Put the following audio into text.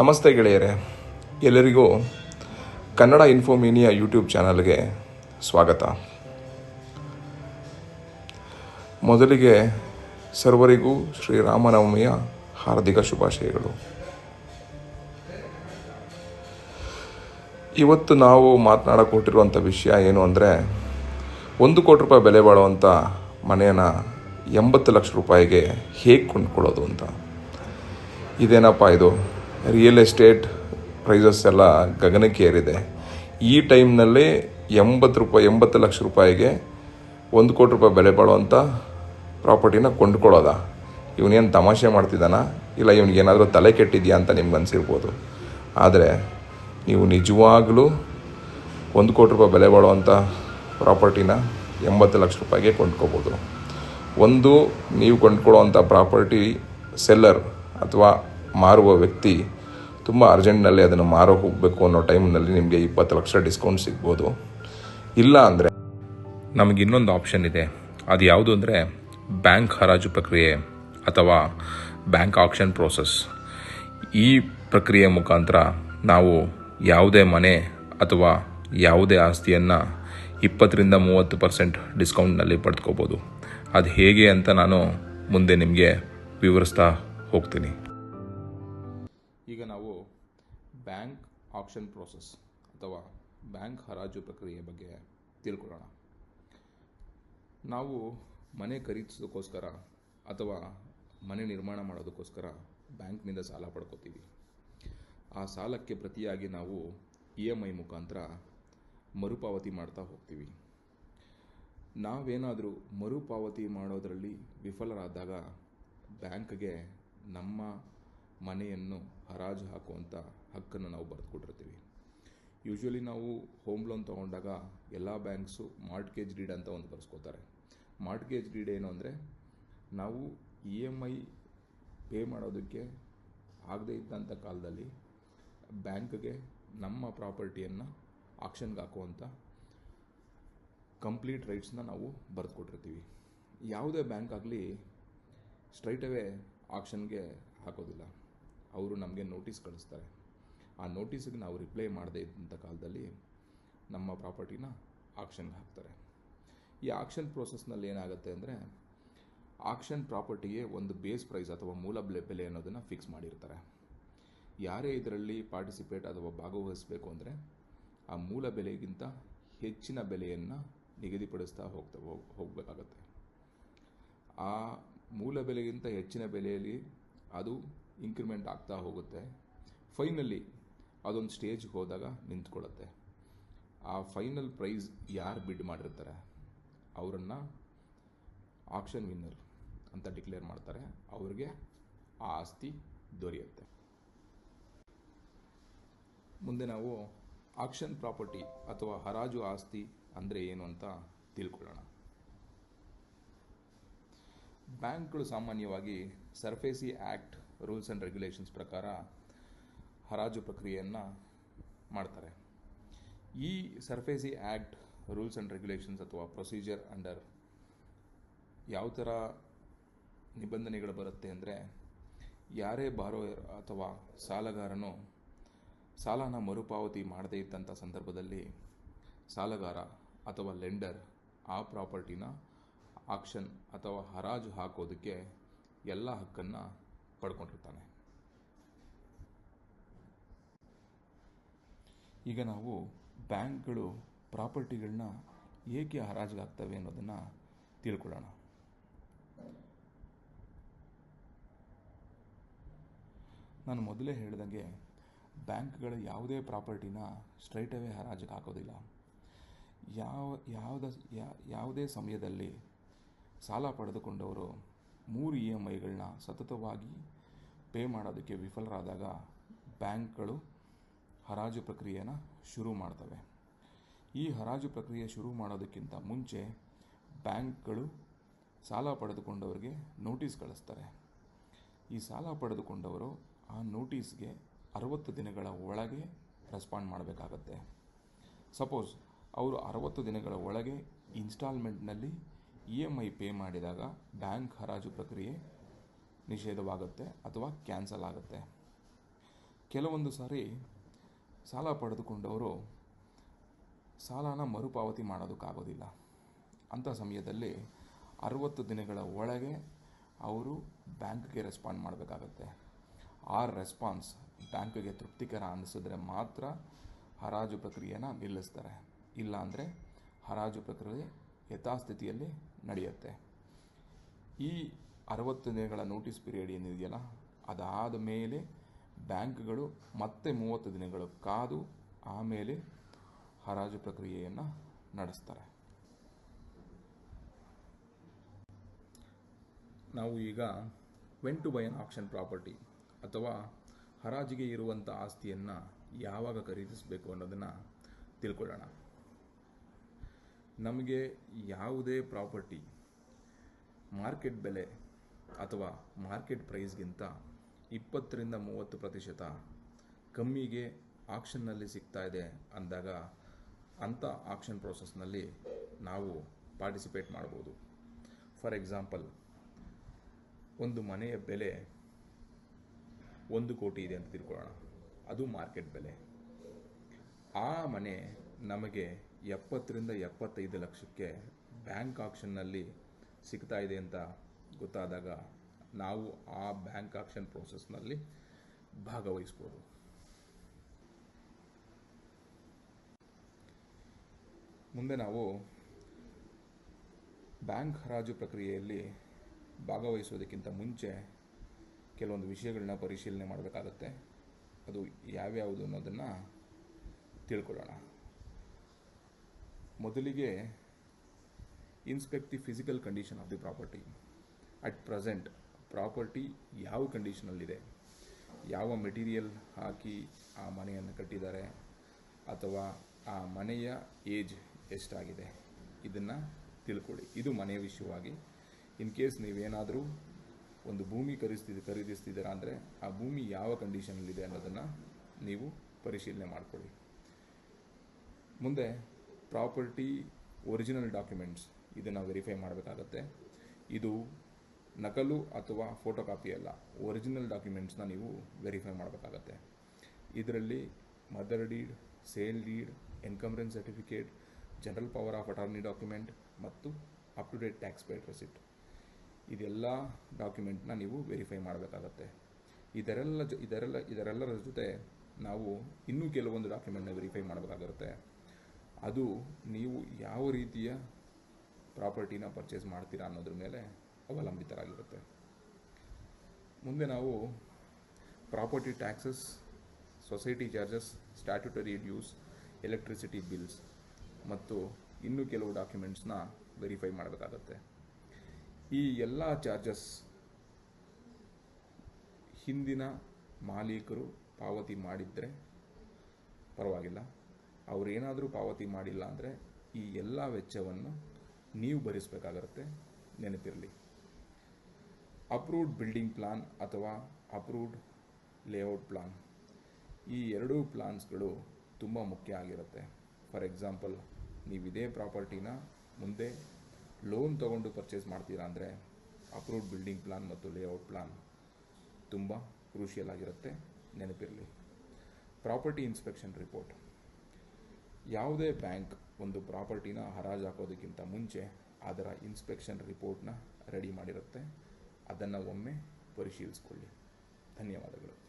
ನಮಸ್ತೆ ಗೆಳೆಯರೆ. ಎಲ್ಲರಿಗೂ ಕನ್ನಡ ಇನ್ಫೋಮೀನಿಯಾ ಯೂಟ್ಯೂಬ್ ಚಾನಲ್ಗೆ ಸ್ವಾಗತ. ಮೊದಲಿಗೆ ಸರ್ವರಿಗೂ ಶ್ರೀರಾಮನವಮಿಯ ಹಾರ್ದಿಕ ಶುಭಾಶಯಗಳು. ಇವತ್ತು ನಾವು ಮಾತನಾಡಕೊಟ್ಟಿರುವಂಥ ವಿಷಯ ಏನು ಅಂದರೆ, ಒಂದು ಕೋಟಿ ರೂಪಾಯಿ ಬೆಲೆ ಬಾಳುವಂಥ ಮನೆಯನ್ನು ಎಂಬತ್ತು ಲಕ್ಷ ರೂಪಾಯಿಗೆ ಹೇಗೆ ಕೊಂಡ್ಕೊಳ್ಳೋದು ಅಂತ. ಇದೇನಪ್ಪ ಇದು? ರಿಯಲ್ ಎಸ್ಟೇಟ್ ಪ್ರೈಸಸ್ ಎಲ್ಲ ಗಗನಕ್ಕೆ ಏರಿದೆ. ಈ ಟೈಮ್ನಲ್ಲಿ ಎಂಬತ್ತು ರೂಪಾಯಿ, ಎಂಬತ್ತು ಲಕ್ಷ ರೂಪಾಯಿಗೆ ಒಂದು ಕೋಟಿ ರೂಪಾಯಿ ಬೆಲೆ ಬಾಳುವಂಥ ಪ್ರಾಪರ್ಟಿನ ಕೊಂಡ್ಕೊಳ್ಳೋದ. ಇವನೇನು ತಮಾಷೆ ಮಾಡ್ತಿದ್ದಾನ? ಇಲ್ಲ ಇವನಿಗೇನಾದರೂ ತಲೆ ಕೆಟ್ಟಿದೆಯಾ ಅಂತ ನಿಮ್ಗೆ ಅನಿಸಿರ್ಬೋದು. ಆದರೆ ನೀವು ನಿಜವಾಗಲೂ ಒಂದು ಕೋಟಿ ರೂಪಾಯಿ ಬೆಲೆ ಬಾಳುವಂಥ ಪ್ರಾಪರ್ಟಿನ ಎಂಬತ್ತು ಲಕ್ಷ ರೂಪಾಯಿಗೆ ಕೊಂಡ್ಕೋಬೋದು. ಒಂದು, ನೀವು ಕೊಂಡ್ಕೊಳ್ಳುವಂಥ ಪ್ರಾಪರ್ಟಿ, ಸೆಲ್ಲರ್ ಅಥವಾ ಮಾರುವ ವ್ಯಕ್ತಿ ತುಂಬ ಅರ್ಜೆಂಟ್ನಲ್ಲಿ ಅದನ್ನು ಮಾರೋ ಹೋಗಬೇಕು ಅನ್ನೋ ಟೈಮ್ನಲ್ಲಿ ನಿಮಗೆ ಇಪ್ಪತ್ತು ಲಕ್ಷ ಡಿಸ್ಕೌಂಟ್ ಸಿಗ್ಬೋದು. ಇಲ್ಲ ಅಂದರೆ ನಮಗೆ ಇನ್ನೊಂದು ಆಪ್ಷನ್ ಇದೆ. ಅದು ಯಾವುದು ಅಂದರೆ ಬ್ಯಾಂಕ್ ಹರಾಜು ಪ್ರಕ್ರಿಯೆ ಅಥವಾ ಬ್ಯಾಂಕ್ ಆಕ್ಷನ್ ಪ್ರೋಸೆಸ್. ಈ ಪ್ರಕ್ರಿಯೆ ಮುಖಾಂತರ ನಾವು ಯಾವುದೇ ಮನೆ ಅಥವಾ ಯಾವುದೇ ಆಸ್ತಿಯನ್ನು ಇಪ್ಪತ್ತರಿಂದ ಮೂವತ್ತು ಪರ್ಸೆಂಟ್ ಡಿಸ್ಕೌಂಟ್ನಲ್ಲಿ ಪಡೆದುಕೋಬೋದು ಅದು ಹೇಗೆ ಅಂತ ನಾನು ಮುಂದೆ ನಿಮಗೆ ವಿವರಿಸ್ತಾ ಹೋಗ್ತೀನಿ. ಈಗ ನಾವು ಬ್ಯಾಂಕ್ ಆಪ್ಷನ್ ಪ್ರೋಸೆಸ್ ಅಥವಾ ಬ್ಯಾಂಕ್ ಹರಾಜು ಪ್ರಕ್ರಿಯೆ ಬಗ್ಗೆ ತಿಳ್ಕೊಳ್ಳೋಣ. ನಾವು ಮನೆ ಖರೀದಿಸೋದಕ್ಕೋಸ್ಕರ ಅಥವಾ ಮನೆ ನಿರ್ಮಾಣ ಮಾಡೋದಕ್ಕೋಸ್ಕರ ಬ್ಯಾಂಕ್ನಿಂದ ಸಾಲ ಪಡ್ಕೋತೀವಿ. ಆ ಸಾಲಕ್ಕೆ ಪ್ರತಿಯಾಗಿ ನಾವು ಇ ಎಂ ಐ ಮುಖಾಂತರ ಮರುಪಾವತಿ ಮಾಡ್ತಾ ಹೋಗ್ತೀವಿ. ನಾವೇನಾದರೂ ಮರುಪಾವತಿ ಮಾಡೋದರಲ್ಲಿ ವಿಫಲರಾದಾಗ ಬ್ಯಾಂಕ್ಗೆ ನಮ್ಮ ಮನೆಯನ್ನು ಹರಾಜು ಹಾಕುವಂಥ ಹಕ್ಕನ್ನು ನಾವು ಬರೆದುಕೊಟ್ಟಿರ್ತೀವಿ ಯೂಶ್ವಲಿ ನಾವು ಹೋಮ್ ಲೋನ್ ತೊಗೊಂಡಾಗ ಎಲ್ಲ ಬ್ಯಾಂಕ್ಸು ಮಾರ್ಟ್ಗೇಜ್ ಗ್ರೀಡ್ ಅಂತ ಒಂದು ಬರ್ಸ್ಕೋತಾರೆ. ಮಾರ್ಟ್ಗೇಜ್ ಗ್ರೀಡ್ ಏನು ಅಂದರೆ ನಾವು ಇ ಎಂ ಐ ಪೇ ಮಾಡೋದಕ್ಕೆ ಆಗದೇ ಇದ್ದಂಥ ಕಾಲದಲ್ಲಿ ಬ್ಯಾಂಕ್ಗೆ ನಮ್ಮ ಪ್ರಾಪರ್ಟಿಯನ್ನು ಆಕ್ಷನ್ಗೆ ಹಾಕುವಂಥ ಕಂಪ್ಲೀಟ್ ರೈಟ್ಸ್ನ ನಾವು ಬರೆದುಕೊಟ್ಟಿರ್ತೀವಿ. ಯಾವುದೇ ಬ್ಯಾಂಕ್ ಆಗಲಿ ಸ್ಟ್ರೈಟ್ ಅವೇ ಆಕ್ಷನ್ಗೆ ಹಾಕೋದಿಲ್ಲ. ಅವರು ನಮಗೆ ನೋಟಿಸ್ ಕಳಿಸ್ತಾರೆ. ಆ ನೋಟಿಸಿಗೆ ನಾವು ರಿಪ್ಲೈ ಮಾಡದೇ ಇದ್ದಂಥ ಕಾಲದಲ್ಲಿ ನಮ್ಮ ಪ್ರಾಪರ್ಟಿನ ಆಕ್ಷನ್ಗೆ ಹಾಕ್ತಾರೆ. ಈ ಆಕ್ಷನ್ ಪ್ರೋಸೆಸ್ನಲ್ಲಿ ಏನಾಗುತ್ತೆ ಅಂದರೆ ಆಕ್ಷನ್ ಪ್ರಾಪರ್ಟಿಗೆ ಒಂದು ಬೇಸ್ ಪ್ರೈಸ್ ಅಥವಾ ಮೂಲ ಬೆಲೆ ಅನ್ನೋದನ್ನು ಫಿಕ್ಸ್ ಮಾಡಿರ್ತಾರೆ. ಯಾರೇ ಇದರಲ್ಲಿ ಪಾರ್ಟಿಸಿಪೇಟ್ ಅಥವಾ ಭಾಗವಹಿಸಬೇಕು ಅಂದರೆ ಆ ಮೂಲ ಬೆಲೆಗಿಂತ ಹೆಚ್ಚಿನ ಬೆಲೆಯನ್ನು ನಿಗದಿಪಡಿಸ್ತಾ ಹೋಗ್ತಾ ಹೋಗ್- ಹೋಗಬೇಕಾಗತ್ತೆ. ಆ ಮೂಲ ಬೆಲೆಗಿಂತ ಹೆಚ್ಚಿನ ಬೆಲೆಯಲ್ಲಿ ಅದು ಇಂಕ್ರಿಮೆಂಟ್ ಆಗ್ತಾ ಹೋಗುತ್ತೆ. ಫೈನಲಿ ಅದೊಂದು ಸ್ಟೇಜ್ಗೆ ಹೋದಾಗ ನಿಂತ್ಕೊಳ್ಳುತ್ತೆ. ಆ ಫೈನಲ್ ಪ್ರೈಸ್ ಯಾರು ಬಿಡ್ ಮಾಡಿರ್ತಾರೆ? ಅವರನ್ನು ಆಕ್ಷನ್ ವಿನ್ನರ್ ಅಂತ ಡಿಕ್ಲೇರ್ ಮಾಡ್ತಾರೆ. ಅವ್ರಿಗೆ ಆ ಆಸ್ತಿ ದೊರೆಯುತ್ತೆ. ಮುಂದೆ ನಾವು ಆಕ್ಷನ್ ಪ್ರಾಪರ್ಟಿ ಅಥವಾ ಹರಾಜು ಆಸ್ತಿ ಅಂದರೆ ಏನು ಅಂತ ತಿಳ್ಕೊಳ್ಳೋಣ. ಬ್ಯಾಂಕ್ಗಳು ಸಾಮಾನ್ಯವಾಗಿ SARFAESI act rules and regulations ಪ್ರಕಾರ ಹರಾಜು ಪ್ರಕ್ರಿಯೆಯನ್ನು ಮಾಡ್ತಾರೆ. ಈ SARFAESI act rules and regulations ಅಥವಾ ಪ್ರೊಸೀಜರ್ ಅಂಡರ್ ಯಾವ ಥರ ನಿಬಂಧನೆಗಳು ಬರುತ್ತೆ ಅಂದರೆ ಯಾರೇ ಬಾರೋ ಅಥವಾ ಸಾಲಗಾರನು ಸಾಲನ ಮರುಪಾವತಿ ಮಾಡದೇ ಇದ್ದಂಥ ಸಂದರ್ಭದಲ್ಲಿ ಸಾಲಗಾರ ಅಥವಾ ಲೆಂಡರ್ ಆ ಪ್ರಾಪರ್ಟಿನ ಆಕ್ಷನ್ ಅಥವಾ ಹರಾಜು ಹಾಕೋದಕ್ಕೆ ಎಲ್ಲ ಹಕ್ಕನ್ನು ಪಡ್ಕೊಂಡಿರ್ತಾನೆ. ಈಗ ನಾವು ಬ್ಯಾಂಕ್ಗಳು ಪ್ರಾಪರ್ಟಿಗಳನ್ನ ಏಕೆ ಹರಾಜಿಗೆ ಹಾಕ್ತವೆ ಅನ್ನೋದನ್ನು ತಿಳ್ಕೊಳ್ಳೋಣ. ನಾನು ಮೊದಲೇ ಹೇಳಿದಂಗೆ ಬ್ಯಾಂಕ್ಗಳ ಯಾವುದೇ ಪ್ರಾಪರ್ಟಿನ ಸ್ಟ್ರೈಟ್ ಅವೇ ಹರಾಜಿಗೆ ಹಾಕೋದಿಲ್ಲ. ಯಾವ, ಯಾವುದ ಯಾವುದೇ ಸಮಯದಲ್ಲಿ ಸಾಲ ಪಡೆದುಕೊಂಡವರು ಮೂರು ಇ ಎಂ ಐಗಳನ್ನ ಸತತವಾಗಿ ಪೇ ಮಾಡೋದಕ್ಕೆ ವಿಫಲರಾದಾಗ ಬ್ಯಾಂಕ್ಗಳು ಹರಾಜು ಪ್ರಕ್ರಿಯೆನ ಶುರು ಮಾಡ್ತವೆ. ಈ ಹರಾಜು ಪ್ರಕ್ರಿಯೆ ಶುರು ಮಾಡೋದಕ್ಕಿಂತ ಮುಂಚೆ ಬ್ಯಾಂಕ್ಗಳು ಸಾಲ ಪಡೆದುಕೊಂಡವರಿಗೆ ನೋಟಿಸ್ ಕಳಿಸ್ತಾರೆ. ಈ ಸಾಲ ಪಡೆದುಕೊಂಡವರು ಆ ನೋಟಿಸ್ಗೆ ಅರವತ್ತು ದಿನಗಳ ಒಳಗೆ ರೆಸ್ಪಾಂಡ್ ಮಾಡಬೇಕಾಗತ್ತೆ. ಸಪೋಸ್ ಅವರು ಅರವತ್ತು ದಿನಗಳ ಒಳಗೆ ಇನ್ಸ್ಟಾಲ್ಮೆಂಟ್ನಲ್ಲಿ ಇ ಎಂ ಐ ಪೇ ಮಾಡಿದಾಗ ಬ್ಯಾಂಕ್ ಹರಾಜು ಪ್ರಕ್ರಿಯೆ ನಿಷೇಧವಾಗುತ್ತೆ ಅಥವಾ ಕ್ಯಾನ್ಸಲ್ ಆಗುತ್ತೆ. ಕೆಲವೊಂದು ಸಾರಿ ಸಾಲ ಪಡೆದುಕೊಂಡವರು ಸಾಲನ ಮರುಪಾವತಿ ಮಾಡೋದಕ್ಕಾಗೋದಿಲ್ಲ. ಅಂಥ ಸಮಯದಲ್ಲಿ ಅರುವತ್ತು ದಿನಗಳ ಒಳಗೆ ಅವರು ಬ್ಯಾಂಕ್ಗೆ ರೆಸ್ಪಾಂಡ್ ಮಾಡಬೇಕಾಗತ್ತೆ. ಆ ರೆಸ್ಪಾನ್ಸ್ ಬ್ಯಾಂಕ್ಗೆ ತೃಪ್ತಿಕರ ಅನ್ನಿಸಿದ್ರೆ ಮಾತ್ರ ಹರಾಜು ಪ್ರಕ್ರಿಯೆನ ನಿಲ್ಲಿಸ್ತಾರೆ. ಇಲ್ಲ ಅಂದರೆ ಹರಾಜು ಪ್ರಕ್ರಿಯೆ ಯಥಾಸ್ಥಿತಿಯಲ್ಲಿ ನಡೆಯುತ್ತೆ. ಈ ಅರವತ್ತು ದಿನಗಳ ನೋಟಿಸ್ ಪೀರಿಯಡ್ ಏನಿದೆಯಲ್ಲ, ಅದಾದ ಮೇಲೆ ಬ್ಯಾಂಕ್ಗಳು ಮತ್ತೆ ಮೂವತ್ತು ದಿನಗಳು ಕಾದು ಆಮೇಲೆ ಹರಾಜು ಪ್ರಕ್ರಿಯೆಯನ್ನು ನಡೆಸ್ತಾರೆ. ನಾವು ಈಗ when to buy an auction property ಅಥವಾ ಹರಾಜಿಗೆ ಇರುವಂಥ ಆಸ್ತಿಯನ್ನು ಯಾವಾಗ ಖರೀದಿಸಬೇಕು ಅನ್ನೋದನ್ನು ತಿಳ್ಕೊಳ್ಳೋಣ. ನಮಗೆ ಯಾವುದೇ ಪ್ರಾಪರ್ಟಿ ಮಾರ್ಕೆಟ್ ಬೆಲೆ ಅಥವಾ ಮಾರ್ಕೆಟ್ ಪ್ರೈಸ್ಗಿಂತ ಇಪ್ಪತ್ತರಿಂದ ಮೂವತ್ತು ಪ್ರತಿಶತ ಕಮ್ಮಿಗೆ ಆಕ್ಷನ್ನಲ್ಲಿ ಸಿಗ್ತಾ ಇದೆ ಅಂದಾಗ ಅಂಥ ಆಕ್ಷನ್ ಪ್ರೋಸೆಸ್ನಲ್ಲಿ ನಾವು ಪಾರ್ಟಿಸಿಪೇಟ್ ಮಾಡ್ಬೋದು. ಫಾರ್ ಎಕ್ಸಾಂಪಲ್, ಒಂದು ಮನೆಯ ಬೆಲೆ ಒಂದು ಕೋಟಿ ಇದೆ ಅಂತ ತಿಳ್ಕೊಳ್ಳೋಣ. ಅದು ಮಾರ್ಕೆಟ್ ಬೆಲೆ. ಆ ಮನೆ ನಮಗೆ ಎಪ್ಪತ್ತರಿಂದ ಎಪ್ಪತ್ತೈದು ಲಕ್ಷಕ್ಕೆ ಬ್ಯಾಂಕ್ ಆಕ್ಷನ್ನಲ್ಲಿ ಸಿಗ್ತಾ ಇದೆ ಅಂತ ಗೊತ್ತಾದಾಗ ನಾವು ಆ ಬ್ಯಾಂಕ್ ಆಕ್ಷನ್ ಪ್ರೋಸೆಸ್ನಲ್ಲಿ ಭಾಗವಹಿಸ್ಬೋದು. ಮುಂದೆ ನಾವು ಬ್ಯಾಂಕ್ ಹರಾಜು ಪ್ರಕ್ರಿಯೆಯಲ್ಲಿ ಭಾಗವಹಿಸೋದಕ್ಕಿಂತ ಮುಂಚೆ ಕೆಲವೊಂದು ವಿಷಯಗಳನ್ನ ಪರಿಶೀಲನೆ ಮಾಡಬೇಕಾಗತ್ತೆ. ಅದು ಯಾವ್ಯಾವುದು ಅನ್ನೋದನ್ನು ತಿಳ್ಕೊಳ್ಳೋಣ. ಮೊದಲಿಗೆ inspect the physical condition of the property at present property ಯಾವ ಕಂಡೀಷನಲ್ಲಿದೆ ಯಾವ ಮೆಟೀರಿಯಲ್ ಹಾಕಿ ಆ ಮನೆಯನ್ನು ಕಟ್ಟಿದ್ದಾರೆ? ಅಥವಾ ಆ ಮನೆಯ ಏಜ್ ಎಷ್ಟಾಗಿದೆ? ಇದನ್ನು ತಿಳ್ಕೊಳ್ಳಿ. ಇದು ಮನೆಯ ವಿಷಯವಾಗಿ. ಇನ್ ಕೇಸ್ ನೀವೇನಾದರೂ ಒಂದು ಭೂಮಿ ಖರೀದಿಸ್ತಿದ್ದ ಖರೀದಿಸ್ತಿದ್ದೀರಾ ಅಂದರೆ ಆ ಭೂಮಿ ಯಾವ ಕಂಡೀಷನಲ್ಲಿದೆ ಅನ್ನೋದನ್ನು ನೀವು ಪರಿಶೀಲನೆ ಮಾಡಿಕೊಳ್ಳಿ. ಮುಂದೆ ಪ್ರಾಪರ್ಟಿ ಒರಿಜಿನಲ್ ಡಾಕ್ಯುಮೆಂಟ್ಸ್ ಇದನ್ನು ವೆರಿಫೈ ಮಾಡಬೇಕಾಗತ್ತೆ. ಇದು ನಕಲು ಅಥವಾ ಫೋಟೋ ಕಾಪಿ ಅಲ್ಲ ಒರಿಜಿನಲ್ ಡಾಕ್ಯುಮೆಂಟ್ಸ್ನ ನೀವು ವೆರಿಫೈ ಮಾಡಬೇಕಾಗತ್ತೆ. ಇದರಲ್ಲಿ mother deed sale deed encumbrance certificate general power of attorney document ಮತ್ತು up to date tax paid receipt ಇದೆಲ್ಲ ಡಾಕ್ಯುಮೆಂಟ್ನ ನೀವು ವೆರಿಫೈ ಮಾಡಬೇಕಾಗತ್ತೆ. ಇದರೆಲ್ಲ ಜೊ, ಇದರೆಲ್ಲ, ಇದರೆಲ್ಲರ ಜೊತೆ ನಾವು ಇನ್ನೂ ಕೆಲವೊಂದು ಡಾಕ್ಯುಮೆಂಟ್ನ ವೆರಿಫೈ ಮಾಡಬೇಕಾಗಿರುತ್ತೆ. ಅದು ನೀವು ಯಾವ ರೀತಿಯ ಪ್ರಾಪರ್ಟಿನ ಪರ್ಚೇಸ್ ಮಾಡ್ತೀರಾ ಅನ್ನೋದ್ರ ಮೇಲೆ ಅವಲಂಬಿತರಾಗಿರುತ್ತೆ. ಮುಂದೆ ನಾವು property taxes, society charges, statutory dues, electricity bills ಮತ್ತು ಇನ್ನೂ ಕೆಲವು ಡಾಕ್ಯುಮೆಂಟ್ಸ್ನ ವೆರಿಫೈ ಮಾಡಬೇಕಾಗತ್ತೆ. ಈ ಎಲ್ಲ ಚಾರ್ಜಸ್ ಹಿಂದಿನ ಮಾಲೀಕರು ಪಾವತಿ ಮಾಡಿದರೆ ಪರವಾಗಿಲ್ಲ. ಅವರೇನಾದರೂ ಪಾವತಿ ಮಾಡಿಲ್ಲ ಅಂದರೆ ಈ ಎಲ್ಲ ವೆಚ್ಚವನ್ನು ನೀವು ಭರಿಸಬೇಕಾಗತ್ತೆ. ನೆನಪಿರಲಿ. ಅಪ್ರೂವ್ಡ್ ಬಿಲ್ಡಿಂಗ್ ಪ್ಲಾನ್ ಅಥವಾ ಅಪ್ರೂವ್ಡ್ ಲೇಔಟ್ ಪ್ಲಾನ್ ಈ ಎರಡೂ ಪ್ಲಾನ್ಸ್ಗಳು ತುಂಬ ಮುಖ್ಯ ಆಗಿರುತ್ತೆ. ಫಾರ್ ಎಕ್ಸಾಂಪಲ್ ನೀವು ಇದೇ ಪ್ರಾಪರ್ಟಿನ ಮುಂದೆ ಲೋನ್ ತಗೊಂಡು ಪರ್ಚೇಸ್ ಮಾಡ್ತೀರಾ ಅಂದರೆ ಅಪ್ರೂವ್ಡ್ ಬಿಲ್ಡಿಂಗ್ ಪ್ಲಾನ್ ಮತ್ತು ಲೇಔಟ್ ಪ್ಲಾನ್ ತುಂಬ ಕ್ರೂಷಿಯಲ್ ಆಗಿರುತ್ತೆ. ನೆನಪಿರಲಿ. ಪ್ರಾಪರ್ಟಿ ಇನ್ಸ್ಪೆಕ್ಷನ್ ರಿಪೋರ್ಟ್ ಯಾವುದೇ ಬ್ಯಾಂಕ್ ಒಂದು ಪ್ರಾಪರ್ಟಿನ ಹರಾಜು ಹಾಕೋದಕ್ಕಿಂತ ಮುಂಚೆ ಅದರ ಇನ್ಸ್ಪೆಕ್ಷನ್ ರಿಪೋರ್ಟ್ನ ರೆಡಿ ಮಾಡಿರುತ್ತೆ. ಅದನ್ನು ಒಮ್ಮೆ ಪರಿಶೀಲಿಸಿಕೊಳ್ಳಿ. ಧನ್ಯವಾದಗಳು.